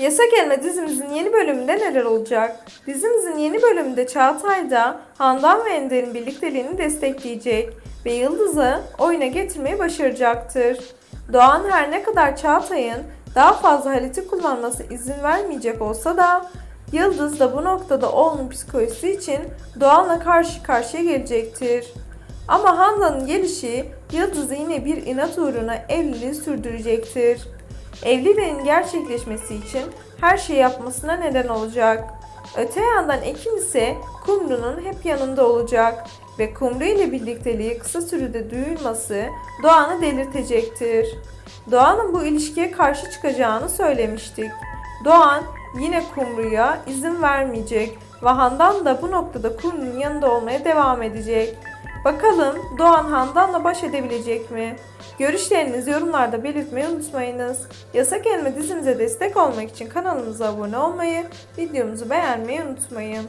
Yasak Elma dizimizin yeni bölümünde neler olacak? Dizimizin yeni bölümünde Çağatay da Handan ve Ender'in birlikteliğini destekleyecek ve Yıldız'ı oyuna getirmeyi başaracaktır. Doğan her ne kadar Çağatay'ın daha fazla Halit'i kullanması izin vermeyecek olsa da Yıldız da bu noktada oğlunun psikolojisi için Doğan'la karşı karşıya gelecektir. Ama Handan'ın gelişi Yıldız'ı yine bir inat uğruna evliliği sürdürecektir. Evliliğin gerçekleşmesi için her şeyi yapmasına neden olacak. Öte yandan Ekin ise Kumru'nun hep yanında olacak ve Kumru ile birlikteliği kısa sürede duyulması Doğan'ı delirtecektir. Doğan'ın bu ilişkiye karşı çıkacağını söylemiştik. Doğan yine Kumru'ya izin vermeyecek ve Handan da bu noktada Kumru'nun yanında olmaya devam edecek. Bakalım Doğan Handan'la baş edebilecek mi? Görüşlerinizi yorumlarda belirtmeyi unutmayınız. Yasak Elma dizimize destek olmak için kanalımıza abone olmayı, videomuzu beğenmeyi unutmayın.